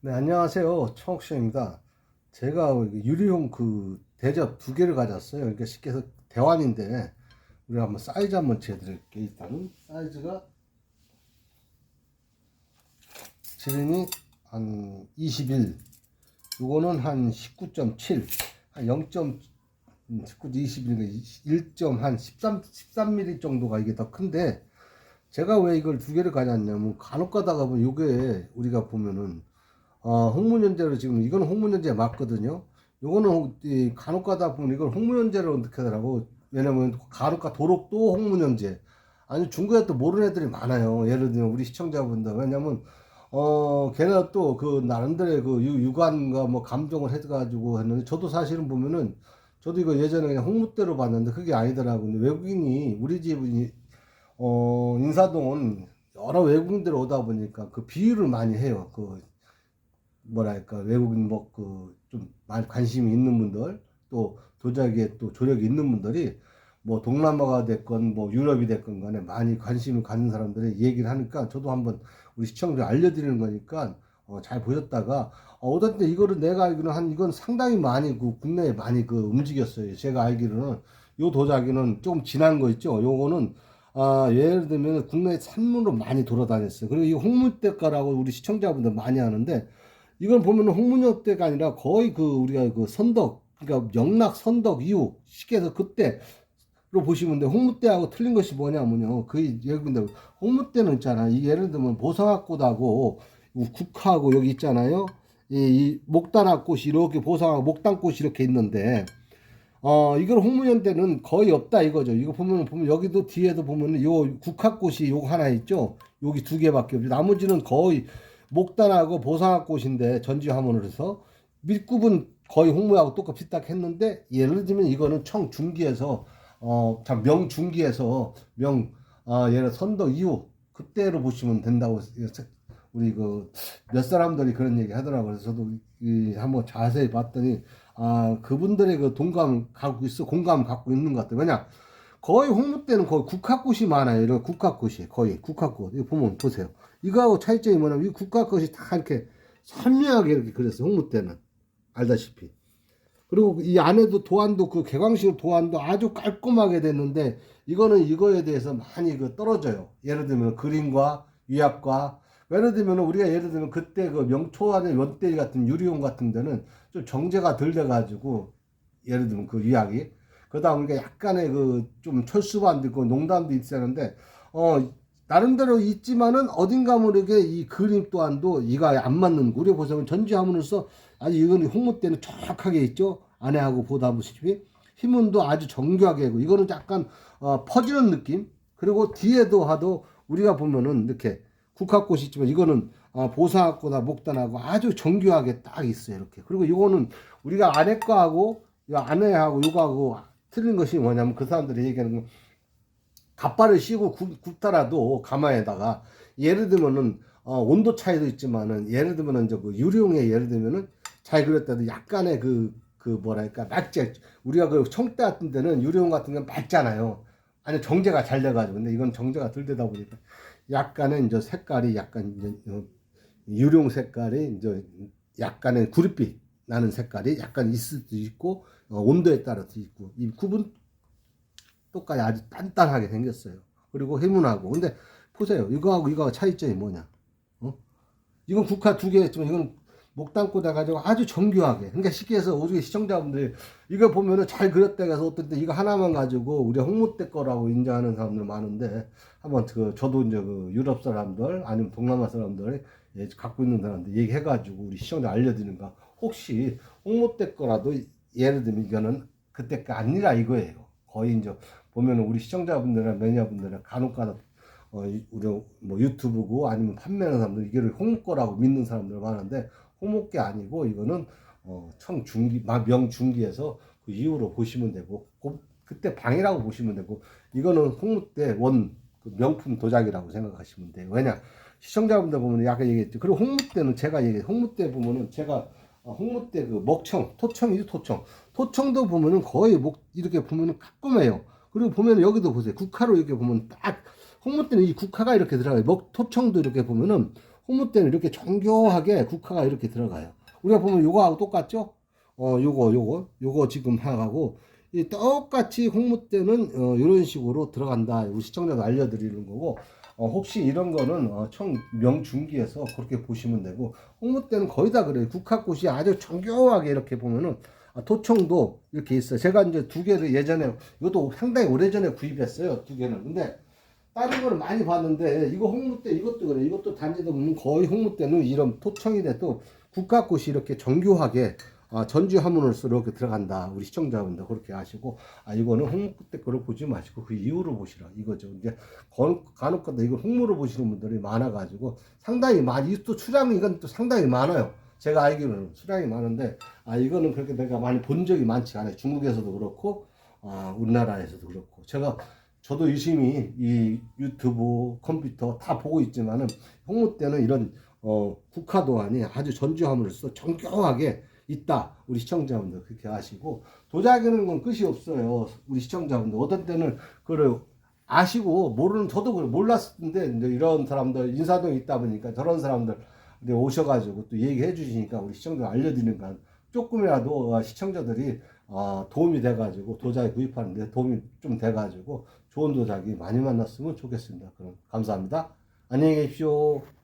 네, 안녕하세요. 청옥시입니다. 제가 유리용 그 대접 두 개를 가졌어요. 그러니까 쉽게 해서 대환인데, 우리가 한번 사이즈 한번 재드릴게요. 일단은 사이즈가 지름이 한 21, 요거는 한 19.7, 한 0. 19, 21, 1점 한 13, 13mm 정도가 이게 더 큰데, 제가 왜 이걸 두 개를 가졌냐면, 간혹 가다가 보면 요게 우리가 보면은 어, 홍문연재로 지금 이거는 홍문연재 맞거든요. 요거는 홍- 이 간혹 가다 보면 이걸 홍문연재로 어떻게 하더라고. 왜냐면 간혹가 도록도 홍문연재. 아니 중국에 또 모르는 애들이 많아요. 예를 들면 우리 시청자분들 왜냐면 어 걔네 또그 나름대로의 그 유- 유관과 뭐 감정을 해가지고 했는데 저도 사실은 보면은 저도 이거 예전에 그냥 홍무대로 봤는데 그게 아니더라고요. 외국인이 우리 집이 어 인사동은 여러 외국인들 오다 보니까 그 비유를 많이 해요. 그 뭐랄까 외국인 뭐 그좀 많이 관심이 있는 분들 또 도자기에 또 조력이 있는 분들이 뭐 동남아가 됐건 뭐 유럽이 됐건 간에 많이 관심을 갖는 사람들이 얘기를 하니까 저도 한번 우리 시청자 알려드리는 거니까 어, 잘 보셨다가 어, 때 이거를 내가 알기로는 한 이건 상당히 많이 그 국내에 많이 그 움직였어요. 제가 알기로는 요 도자기는 조금 진한 거 있죠. 요거는 아, 예를 들면 국내 산문으로 많이 돌아다녔어요. 그리고 이 홍문대가라고 우리 시청자분들 많이 하는데 이건 보면 홍문역대가 아니라 거의 그 우리가 그 선덕 그러니까 영락 선덕 이후 해서 그때로 보시면 돼 홍무대하고 틀린 것이 뭐냐면요. 그 여러분들 홍무대는 있잖아. 이 예를 들면 보성학꽃하고 국화하고 여기 있잖아요. 이, 이 목단학꽃이 이렇게 보성하고 목단꽃이 이렇게 있는데 어 이걸 홍문연대는 거의 없다 이거죠. 이거 보면 보면 여기도 뒤에도 보면 요 국화꽃이 요거 하나 있죠. 여기 두 개밖에 없죠. 나머지는 거의 목단하고 보상학꽃인데 전지화문을 해서 밀굽은 거의 홍무하고 똑같이 딱 했는데 예를 들면 이거는 청중기에서 어참 명중기에서 명 아, 예를 선덕 이후 그때로 보시면 된다고 우리 그 몇 사람들이 그런 얘기 하더라고요. 그래서 저도 이 한번 자세히 봤더니 아 그분들의 그 동감 갖고 있어 공감 갖고 있는 것 같아요. 왜냐 거의 홍무 때는 거의 국화꽃이 많아요. 이런 국화꽃이 거의 국화꽃. 이거 보면 보세요. 이거하고 차이점이 뭐냐면 이 국화꽃이 다 이렇게 선명하게 이렇게 그렸어요. 홍무 때는 알다시피. 그리고 이 안에도 도안도 그 개광식 도안도 아주 깔끔하게 됐는데 이거는 이거에 대해서 많이 그 떨어져요. 예를 들면 그림과 위압과 예를 들면 우리가 예를 들면 그때 그 명초안의 원대리 같은 유리용 같은 데는 좀 정제가 덜 돼가지고 예를 들면 그 위약이 그러다 보니까 약간의 그 좀 철수반도 있고 농담도 있었는데 어 나름대로 있지만은 어딘가 모르게 이 그림 또한도 이가 안 맞는 거. 우리 보시면 전지화문으로서 아주 이건 홍무 때는 정확하게 있죠? 안에하고 보다 보시피 힘은도 아주 정교하게 하고 이거는 약간 어, 퍼지는 느낌? 그리고 뒤에도 하도 우리가 보면은 이렇게 국화꽃이 있지만 이거는 어, 보사하거나 목단하고 아주 정교하게 딱 있어요 이렇게. 그리고 이거는 우리가 안에 거하고 이 안에하고 이거하고 틀린 것이 뭐냐면 그 사람들이 얘기하는 건 갑발을 씌고 굽, 굽더라도 가마에다가 예를 들면은 어, 온도 차이도 있지만은 예를 들면은 이제 그 유리용에 예를 들면은 잘 그렸다도 약간의 그, 그 뭐랄까 맑지 우리가 그 청대 같은 데는 유리용 같은 건 맑잖아요. 아니 정제가 잘 돼가지고. 근데 이건 정제가 덜 되다 보니까 약간의 이제 색깔이 약간 이제 어, 유령 색깔이 이제 약간의 구릿빛 나는 색깔이 약간 있을 수도 있고 어, 온도에 따라서 있고 이 구분 똑같이 아주 단단하게 생겼어요. 그리고 해문하고 근데 보세요 이거하고 이거하고 차이점이 뭐냐? 어? 이건 국화 두개 했지만 이건 목단꽃 해가지고 아주 정교하게 그러니까 쉽게 해서 우리 시청자분들이 이거 보면은 잘 그렸다 해서 어떤 때 이거 하나만 가지고 우리 홍무대 거라고 인정하는 사람들 많은데 한번 그 저도 이제 그 유럽 사람들 아니면 동남아 사람들 예, 갖고 있는 사람들 얘기해가지고 우리 시청자 알려드리는가 혹시 홍무대 거라도 예를 들면 이거는 그때 거 아니라 이거예요 거의 이제 보면은 우리 시청자분들이나 매니아분들이나 간혹가다 어, 이- 우리 뭐 유튜브고 아니면 판매하는 사람들 이거를 홍무 거라고 믿는 사람들 많은데 홍목계 아니고 이거는 어, 청중기 마- 명중기에서 그 이후로 보시면 되고 그, 그때 방이라고 보시면 되고 이거는 홍무 때원 그 명품 도자기라고 생각하시면 돼요. 왜냐 시청자분들 보면 약간 얘기했죠. 그리고 홍무 때는 제가 얘기 홍무 때 보면은 제가 어, 홍무 때 그 먹청 토청이죠 토청 토청도 보면은 거의 목 이렇게 보면은 깔끔해요. 그리고 보면 여기도 보세요. 국화로 이렇게 보면 딱 홍무 때는 이 국화가 이렇게 들어가요. 먹 토청도 이렇게 보면은 홍무 때는 이렇게 정교하게 국화가 이렇게 들어가요. 우리가 보면 요거하고 똑같죠? 어, 요거, 요거, 요거 지금 하고, 이 똑같이 홍무 때는 어, 이런 식으로 들어간다. 우리 시청자도 알려드리는 거고, 어, 혹시 이런 거는 어, 청 명중기에서 그렇게 보시면 되고, 홍무 때는 거의 다 그래요. 국화꽃이 아주 정교하게 이렇게 보면은 아, 도청도 이렇게 있어요. 제가 이제 두 개를 예전에 이것도 상당히 오래전에 구입했어요. 두 개는. 근데 다른 거는 많이 봤는데 이거 홍무 때 이것도 그래. 이것도 단지도 보면 거의 홍무 때는 이런 토청이 돼도 국화꽃이 이렇게 정교하게 아, 전주 이렇게 들어간다. 우리 시청자분들 그렇게 아시고 아 이거는 홍무 때 거를 보지 마시고 그 이후로 보시라 이거죠. 이제 건- 간혹 가다 이거 홍무로 보시는 분들이 많아가지고 상당히 많이 또 수량이 이건 또 상당히 많아요. 제가 알기로는 수량이 많은데 아 이거는 그렇게 내가 많이 본 적이 많지 않아요. 중국에서도 그렇고 아 우리나라에서도 그렇고 제가 저도 유심히 이 유튜브 컴퓨터 다 보고 있지만은 홍무 때는 이런 어 국화도안이 아주 전주함으로써 정교하게 있다 우리 시청자분들 그렇게 아시고 도자기는 건 끝이 없어요 우리 시청자분들 어떤 때는 그걸 아시고 모르는 저도 그걸 몰랐는데 이제 이런 사람들 인사동에 있다 보니까 저런 사람들 오셔가지고 또 얘기해 주시니까 우리 시청자 알려드리는 건 조금이라도 어, 시청자들이 어, 도움이 돼가지고 도자기 구입하는데 도움이 좀 돼가지고 좋은 도자기 많이 만났으면 좋겠습니다. 그럼 감사합니다. 안녕히 계십시오.